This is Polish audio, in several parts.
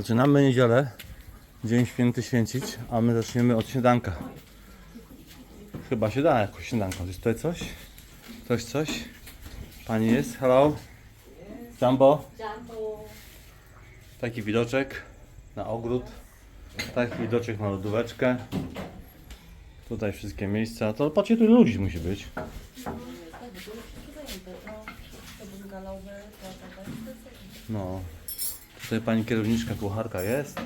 Zaczynamy niedzielę, dzień święty święcić, a my zaczniemy od śniadanka. Chyba się da jakoś śniadanko. Jest tutaj coś? Coś, coś? Pani jest? Hello? Jumbo? Taki widoczek na ogród. Taki widoczek na lodóweczkę. Tutaj wszystkie miejsca. To patrzcie, tu ludzi musi być. No. Tutaj pani kierowniczka kucharka jest.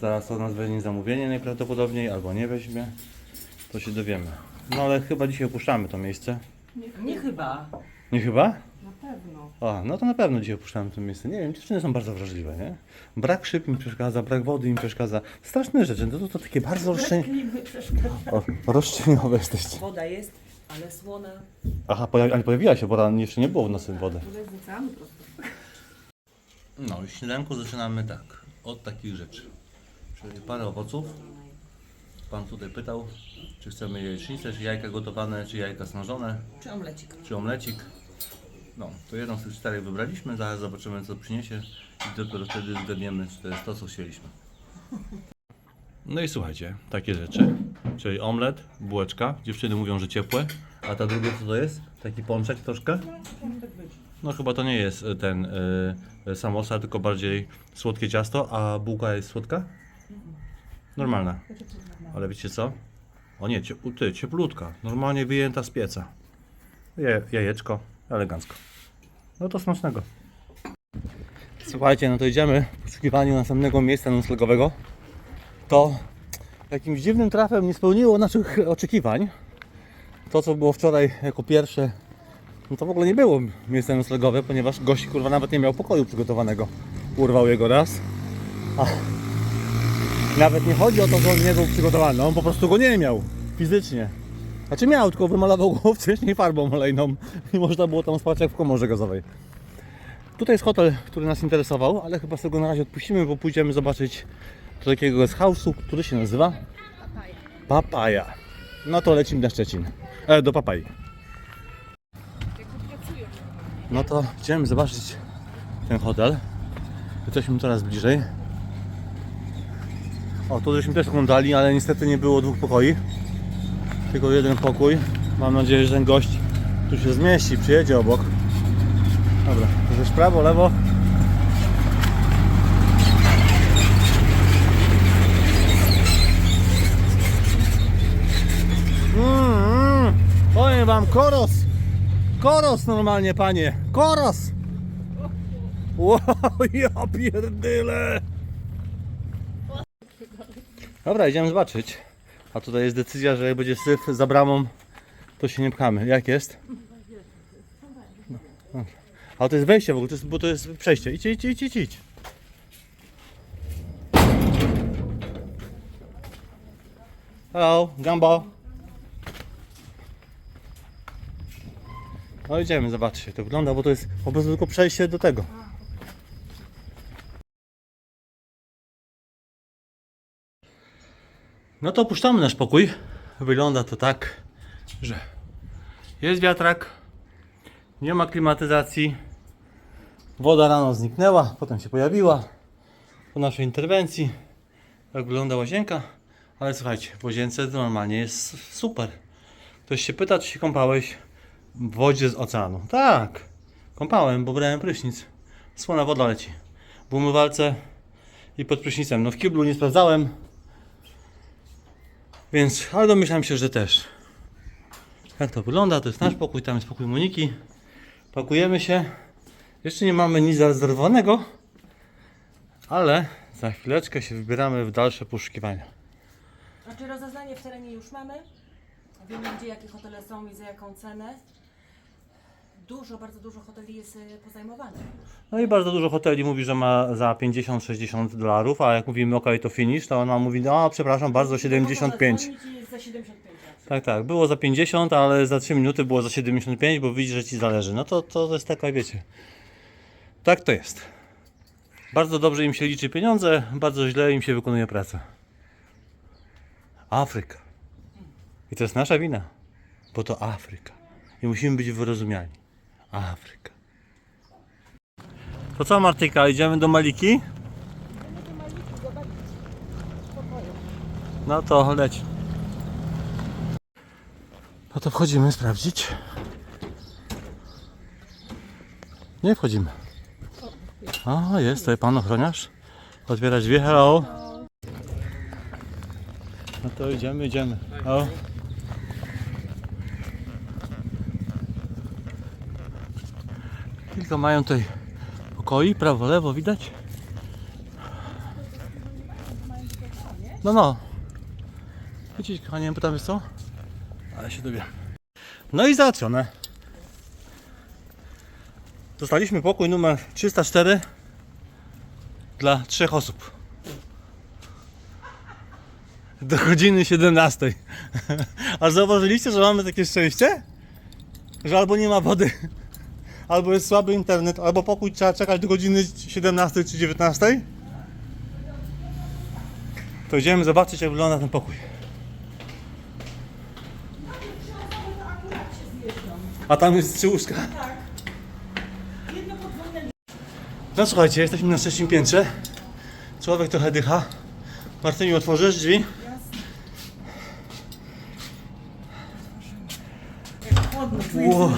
Zaraz od nas weźmie zamówienie najprawdopodobniej, albo nie weźmie. To się dowiemy. No ale chyba dzisiaj opuszczamy to miejsce. Nie chyba. Nie chyba? Na pewno. A, no to na pewno dzisiaj opuszczamy to miejsce. Nie wiem, dziewczyny są bardzo wrażliwe, nie? Brak szyb im przeszkadza, brak wody im przeszkadza. Straszne rzeczy. No to, to takie bardzo roszczeń... O, roszczeniowe jesteście. Woda jest, ale słona. Aha, pojawi, ale pojawiła się, bo tam jeszcze nie było w nas wody. Wodę wrzucamy po prostu. No i śniadanku zaczynamy tak, od takich rzeczy. Czyli parę owoców. Pan tutaj pytał, czy chcemy jajecznicę, czy jajka gotowane, czy jajka smażone, Czy omlecik? czy omlecik. No, to jedną z tych czterech wybraliśmy, zaraz zobaczymy co przyniesie i dopiero wtedy zgadniemy, czy to jest to, co chcieliśmy. No i słuchajcie, takie rzeczy, czyli omlet, bułeczka, dziewczyny mówią, że ciepłe, a ta druga co to jest? Taki pączek troszkę? No chyba to nie jest y, ten y, samosa, tylko bardziej słodkie ciasto, a bułka jest słodka? Normalna. Ale wiecie co? O nie, cie, ty, cieplutka, normalnie wyjęta z pieca. Je, jajeczko, elegancko. No to smacznego. Słuchajcie, no to idziemy w poszukiwaniu następnego miejsca noclegowego. To jakimś dziwnym trafem nie spełniło naszych oczekiwań. To, co było wczoraj jako pierwsze, no to w ogóle nie było miejsce noclegowe, ponieważ gość kurwa nawet nie miał pokoju przygotowanego. Urwał jego raz. A nawet nie chodzi o to, że on nie był przygotowany, on po prostu go nie miał fizycznie. Znaczy miał, tylko wymalował go wcześniej farbą olejną i można było tam spać jak w komorze gazowej. Tutaj jest hotel, który nas interesował, ale chyba z tego na razie odpuścimy, bo pójdziemy zobaczyć do takiego guest house'u, który się nazywa Papaja. No to lecimy na Szczecin. E, do Papai. No to idziemy zobaczyć ten hotel. Jesteśmy coraz bliżej. O, tu żeśmy też oglądali, ale niestety nie było dwóch pokoi. Tylko jeden pokój. Mam nadzieję, że ten gość tu się zmieści, przyjedzie obok. Dobra, to prawo, lewo. Mm, mm. Powiem wam, koros! Koros normalnie, panie! Koros! Wow, ja pierdyle! Dobra, idziemy zobaczyć. A tutaj jest decyzja, że jak będzie syf za bramą, to się nie pchamy. Jak jest? No, to jest wejście w ogóle, to jest, bo to jest przejście. Idź, idź, idź, idź, idź. Hello, Gumbo. No idziemy, zobaczcie, jak to wygląda, bo to jest po prostu tylko przejście do tego. No to opuszczamy nasz pokój. Wygląda to tak, że jest wiatrak, nie ma klimatyzacji, woda rano zniknęła, potem się pojawiła po naszej interwencji. Tak wygląda łazienka, ale słuchajcie, w łazience normalnie jest super. Ktoś się pyta, czy się kąpałeś w wodzie z oceanu. Tak, kąpałem, bo brałem prysznic. Słona woda leci. W umywalce i pod prysznicem. No w kiblu nie sprawdzałem, więc, ale domyślam się, że też. Jak to wygląda? To jest nasz pokój, tam jest pokój Moniki. Pakujemy się. Jeszcze nie mamy nic zarezerwowanego, ale za chwileczkę się wybieramy w dalsze poszukiwania. Znaczy rozeznanie w terenie już mamy. Wiemy gdzie jakie hotele są i za jaką cenę. Dużo, bardzo dużo hoteli jest y, pozajmowanych. No i bardzo dużo hoteli mówi, że ma za 50-60 dolarów, a jak mówimy ok, to finish, to ona mówi, no przepraszam bardzo, 75. Dzwonić i jest za 75 raczej. Tak, tak, było za 50, ale za 3 minuty było za 75, bo widzi, że ci zależy. No to, to jest taka, wiecie, tak to jest. Bardzo dobrze im się liczy pieniądze, bardzo źle im się wykonuje pracę. Afryka. I to jest nasza wina, bo to Afryka. I musimy być wyrozumiani. Afryka. To co Martyka, idziemy do Maliki? No to leć. No to wchodzimy sprawdzić. Nie wchodzimy. O, jest tutaj pan ochroniarz. Otwiera drzwi, hello. No to idziemy, idziemy. O. Kilka mają tutaj pokoi, prawo, lewo, widać? No, no. Widzicie, kochanie, pytamy co? Ale się dowie. No i załatwione. Dostaliśmy pokój numer 304 dla trzech osób. Do godziny 17. A zauważyliście, że mamy takie szczęście? Że albo nie ma wody, albo jest słaby internet, albo pokój trzeba czekać do godziny 17 czy 19. To idziemy zobaczyć, jak wygląda ten pokój. A tam jest trzy łóżka. No słuchajcie, jesteśmy na trzecim piętrze. Człowiek trochę dycha. Martyniu, otworzysz drzwi? Ło.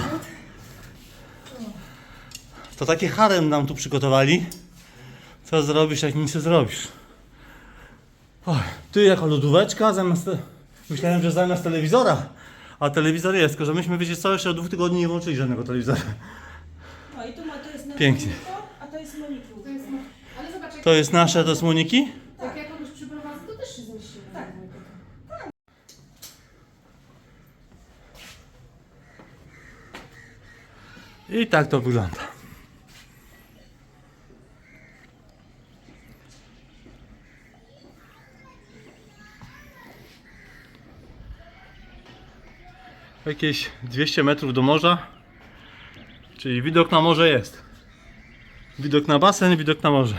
To takie harem nam tu przygotowali. Co zrobisz, jak nic nie zrobisz? Oj, ty jako lodóweczka zamiast... Te... Myślałem, że zamiast telewizora. A telewizor jest, tylko że myśmy, wiecie co, jeszcze od dwóch tygodni nie włączyli żadnego telewizora. No i tu ma, to jest Pięknie. Moniko, a to jest Moniku. To jest, ale zobacz, jak, To jest nasze, to jest Moniki? jak ja kogoś przyprowadzę, to też się zmieścimy. Tak. I tak to wygląda. Jakieś 200 metrów do morza, czyli widok na morze jest. Widok na basen, widok na morze.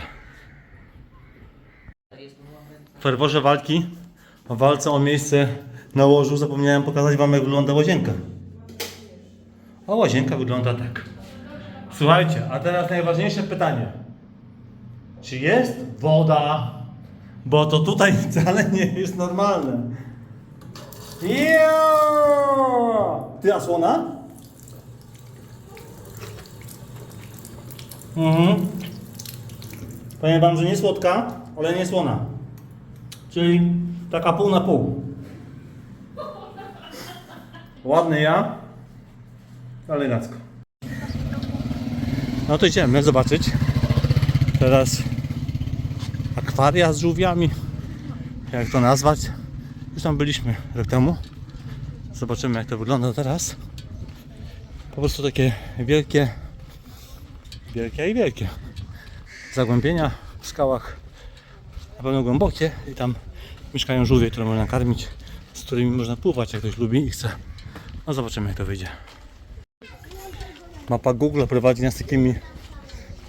W ferworze walki, o walce o miejsce na łożu zapomniałem pokazać Wam jak wygląda łazienka. A łazienka wygląda tak. Słuchajcie, a teraz najważniejsze pytanie. Czy jest woda? Bo to tutaj wcale nie jest normalne. Ja! Słona? Mhm. Powiem wam, że nie słodka, ale nie słona. Czyli taka pół na pół. Ładny ja, elegancko. No to idziemy zobaczyć teraz akwaria z żółwiami, jak to nazwać. Już tam byliśmy rok temu. Zobaczymy jak to wygląda teraz. Po prostu takie wielkie, wielkie i wielkie zagłębienia w skałach, na pewno głębokie i tam mieszkają żółwie, które można karmić, z którymi można pływać jak ktoś lubi i chce. No zobaczymy jak to wyjdzie. Mapa Google prowadzi nas takimi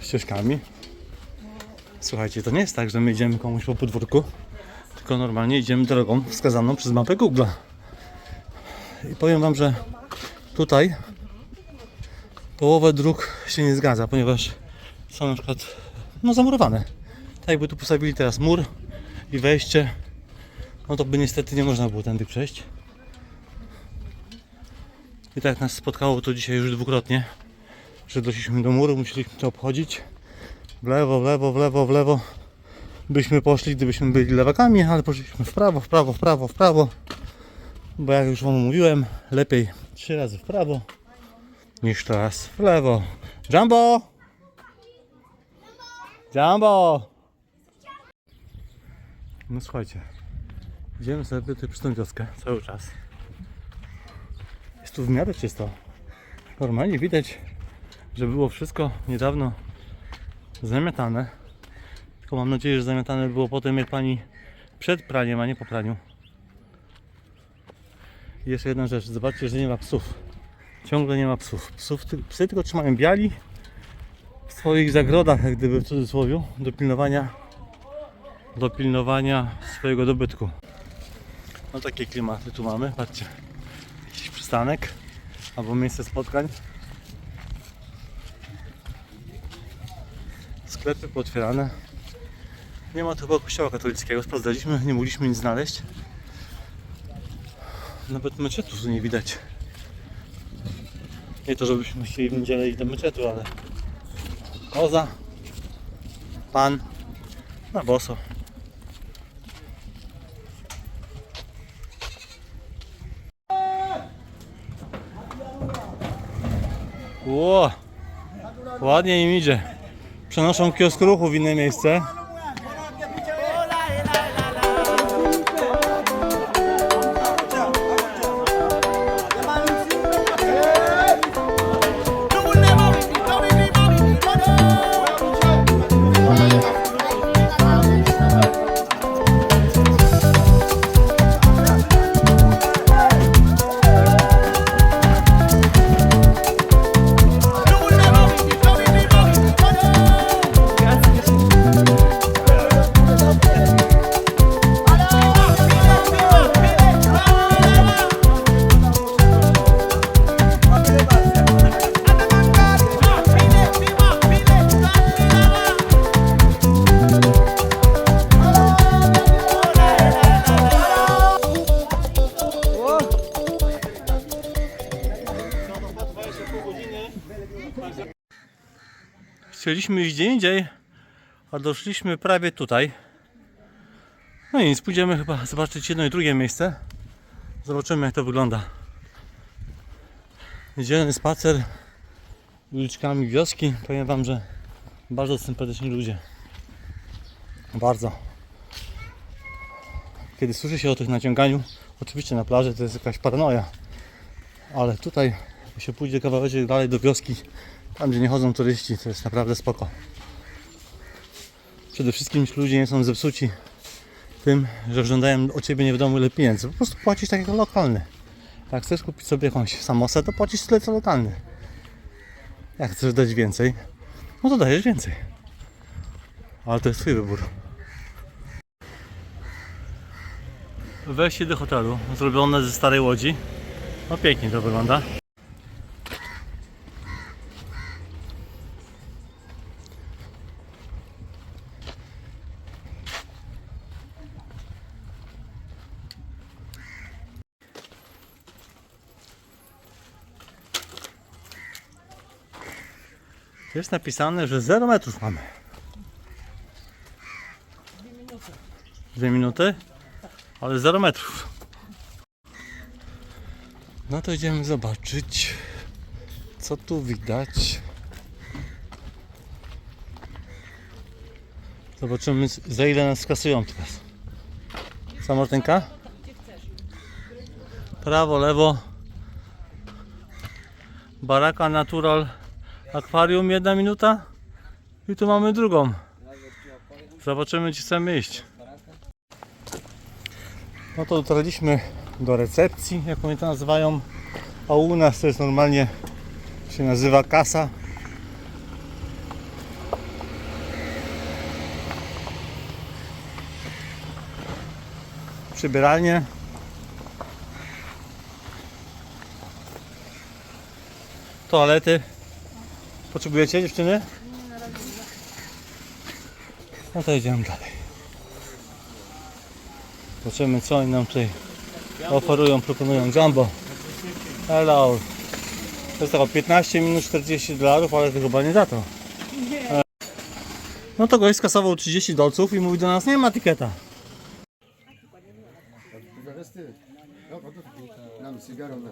ścieżkami. Słuchajcie, to nie jest tak, że my idziemy komuś po podwórku, tylko normalnie idziemy drogą wskazaną przez mapę Google. I powiem Wam, że tutaj połowę dróg się nie zgadza, ponieważ są na przykład no, zamurowane. Tak jakby tu postawili teraz mur i wejście, no to by niestety nie można było tędy przejść. I tak nas spotkało to dzisiaj już dwukrotnie że doszliśmy do muru, musieliśmy to obchodzić. W lewo, w lewo, w lewo, w lewo. Byśmy poszli, gdybyśmy byli lewakami, ale poszliśmy w prawo, w prawo, w prawo, w prawo. Bo jak już Wam mówiłem, lepiej trzy razy w prawo niż raz w lewo. Jumbo! Jumbo! No słuchajcie, idziemy sobie tutaj przez tą wioskę cały czas. Jest tu w miarę czysto. Normalnie widać że było wszystko niedawno zamiatane. Tylko mam nadzieję, że zamiatane było po tym, jak pani przed praniem, a nie po praniu. Jeszcze jedna rzecz, zobaczcie, że nie ma psów. Ciągle nie ma psów. psów psy tylko trzymają biali w swoich zagrodach, jak gdyby w cudzysłowie, do pilnowania, do pilnowania swojego dobytku. No takie klimaty tu mamy, patrzcie. Jakiś przystanek albo miejsce spotkań. sklepy pootwierane. Nie ma tu chyba kościoła katolickiego, sprawdzaliśmy, nie mogliśmy nic znaleźć. Nawet meczetu tu nie widać. Nie to, żebyśmy chcieli w niedzielę iść do meczetu, ale koza, pan, na boso. Ło, ładnie im idzie. Przenoszą kiosk ruchu w inne miejsce. Chcieliśmy iść gdzie indziej, a doszliśmy prawie tutaj. No i nic, pójdziemy chyba zobaczyć jedno i drugie miejsce. Zobaczymy jak to wygląda. Niedzielny spacer uliczkami wioski. Powiem wam, że bardzo sympatyczni ludzie. Bardzo. Kiedy słyszy się o tych naciąganiu, oczywiście na plaży to jest jakaś paranoja. Ale tutaj, się pójdzie kawałek dalej do wioski, tam gdzie nie chodzą turyści, to jest naprawdę spoko. Przede wszystkim ludzie nie są zepsuci tym, że żądają od Ciebie nie wiadomo ile pieniędzy. Po prostu płacisz tak jak lokalny. Jak chcesz kupić sobie jakąś samosę, to płacisz tyle co lokalny. Jak chcesz dać więcej, no to dajesz więcej. Ale to jest Twój wybór. Wejście do hotelu, zrobione ze starej łodzi. No pięknie to wygląda. Jest napisane, że 0 metrów mamy. Dwie minuty? Ale 0 metrów. No to idziemy zobaczyć, co tu widać. Zobaczymy, za ile nas skasują teraz. Co? Prawo, lewo. Baraka Natural Akwarium jedna minuta i tu mamy drugą. Zobaczymy gdzie chcemy iść. No to dotarliśmy do recepcji, jak oni to nazywają. A u nas to jest normalnie się nazywa kasa. Przybieralnie. Toalety. Potrzebujecie dziewczyny? No to idziemy dalej. Zobaczymy co oni nam tutaj oferują, proponują. Jumbo. Hello. To jest tylko 15 minut 40 dolarów, ale to chyba nie za to. No to gość skasował 30 dolców i mówi do nas, nie ma etykieta. Nam sigaro na